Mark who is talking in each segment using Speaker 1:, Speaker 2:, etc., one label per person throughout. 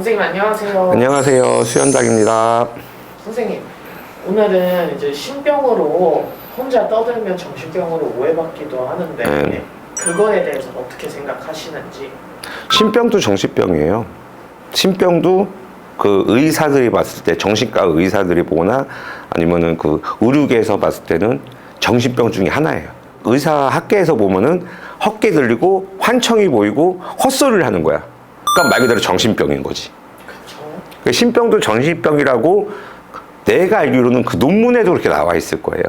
Speaker 1: 선생님 안녕하세요.
Speaker 2: 안녕하세요. 수현장입니다.
Speaker 1: 선생님 오늘은 이제 신병으로 혼자 떠들면 정신병으로 오해받기도 하는데
Speaker 2: 네.
Speaker 1: 그거에 대해서 어떻게 생각하시는지
Speaker 2: 신병도 정신병이에요. 신병도 그 의사들이 봤을 때 정신과 의사들이 보거나 아니면은 그 의료계에서 봤을 때는 정신병 중에 하나예요. 의사 학계에서 보면은 헛게 들리고 환청이 보이고 헛소리를 하는 거야. 그러니까 말 그대로 정신병인 거지.
Speaker 1: 그
Speaker 2: 신병도 정신병이라고 내가 알기로는 그 논문에도 그렇게 나와 있을 거예요.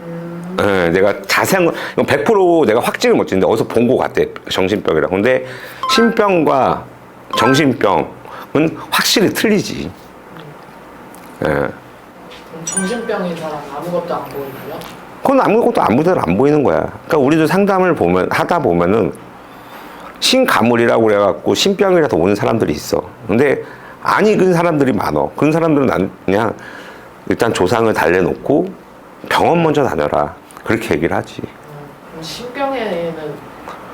Speaker 1: 음,
Speaker 2: 예, 내가 자세한 건, 이건 100% 내가 확증을 못 했는데 어디서 본 것 같아. 정신병이라고. 근데 신병과 정신병은 확실히 틀리지. 예.
Speaker 1: 그럼 정신병인 사람 아무것도 안 보이나요?
Speaker 2: 그건 아무것도 아무데나 안 보이는 거야. 그러니까 우리도 상담을 보면, 하다 보면은 신가물이라고 그래갖고 신병이라서 오는 사람들이 있어. 근데 안 익은 사람들이 많어. 그런 사람들은 난 그냥 일단 조상을 달래놓고 병원 먼저 다녀라. 그렇게 얘기를 하지.
Speaker 1: 음, 그럼 신병에는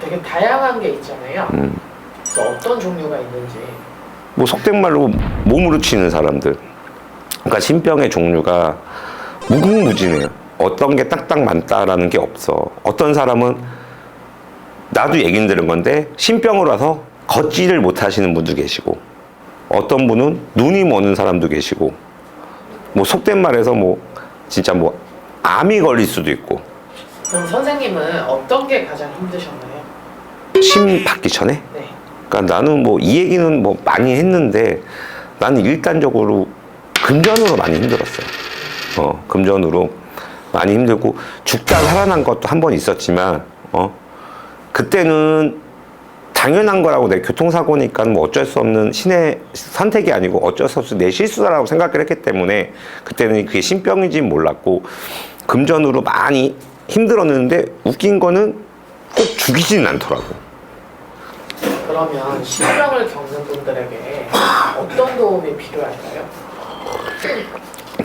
Speaker 1: 되게 다양한 게 있잖아요.
Speaker 2: 음.
Speaker 1: 그래서 어떤 종류가 있는지
Speaker 2: 뭐 속된 말로 몸으로 치는 사람들. 그러니까 신병의 종류가 무궁무진해요. 어떤 게 딱딱 맞다라는 게 없어. 어떤 사람은 나도 얘긴 들은 건데 신병으로 와서 걷지를 못하시는 분도 계시고 어떤 분은 눈이 머는 사람도 계시고 뭐 속된 말해서 뭐 진짜 뭐 암이 걸릴 수도 있고
Speaker 1: 그럼 선생님은 어떤 게 가장 힘드셨나요?
Speaker 2: 심 받기 전에
Speaker 1: 네.
Speaker 2: 그러니까 나는 뭐 이 얘기는 뭐 많이 했는데 나는 일단적으로 금전으로 많이 힘들었어요. 어, 금전으로 많이 힘들고 죽다 살아난 것도 한 번 있었지만 어, 그때는 당연한 거라고 내 교통사고니까 뭐 어쩔 수 없는 신의 선택이 아니고 어쩔 수 없이 내 실수라고 생각을 했기 때문에 그때는 그게 신병인지 몰랐고 금전으로 많이 힘들었는데 웃긴 거는 꼭 죽이지는 않더라고.
Speaker 1: 그러면 신병을 겪는 분들에게 어떤 도움이 필요할까요?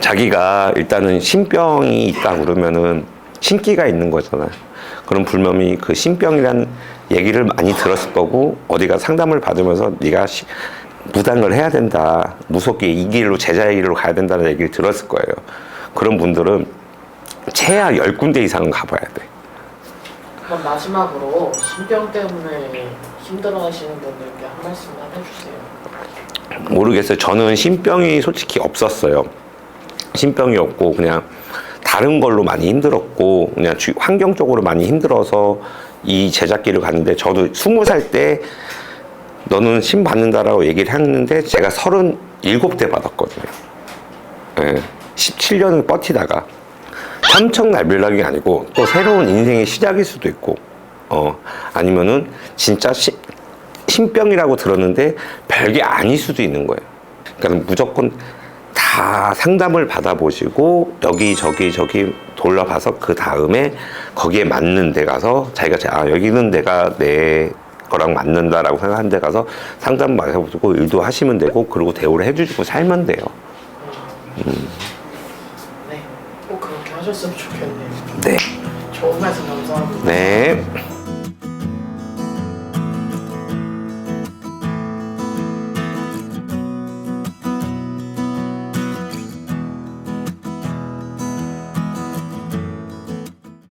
Speaker 2: 자기가 일단은 신병이 있다 그러면은 신기가 있는 거잖아. 그럼 불명이 그 신병이라는 얘기를 많이 들었을 거고 어디가 상담을 받으면서 네가 시- 무당을 해야 된다. 무섭게 이 길로 제자의 길로 가야 된다는 얘기를 들었을 거예요. 그런 분들은 최하 10군데 이상은 가봐야 돼.
Speaker 1: 그럼 마지막으로 신병 때문에 힘들어하시는 분들께 한 말씀만 해주세요.
Speaker 2: 모르겠어요. 저는 신병이 솔직히 없었어요. 신병이 없고 그냥 다른 걸로 많이 힘들었고 그냥 주- 환경적으로 많이 힘들어서 이 제작기를 갔는데 저도 스무 살 때 너는 신 받는다라고 얘기를 했는데 제가 서른 일곱 대 받았거든요. 예, 17년을 버티다가 천청날별락이 아니고 또 새로운 인생의 시작일 수도 있고 어 아니면은 진짜 시, 신병이라고 들었는데 별게 아닐 수도 있는 거예요. 그러니까 무조건 다 상담을 받아보시고 여기 저기 저기 돌려봐서 그 다음에 거기에 맞는 데 가서 자기가 자- 아 여기는 내가 내 거랑 맞는다라고 생각한 데 가서 상담 받아보시고 일도 하시면 되고 그리고 대우를 해주시고 살면 돼요.
Speaker 1: 네, 꼭 그렇게 하셨으면 좋겠네요.
Speaker 2: 네.
Speaker 1: 좋은 말씀 감사합니다.
Speaker 2: 네.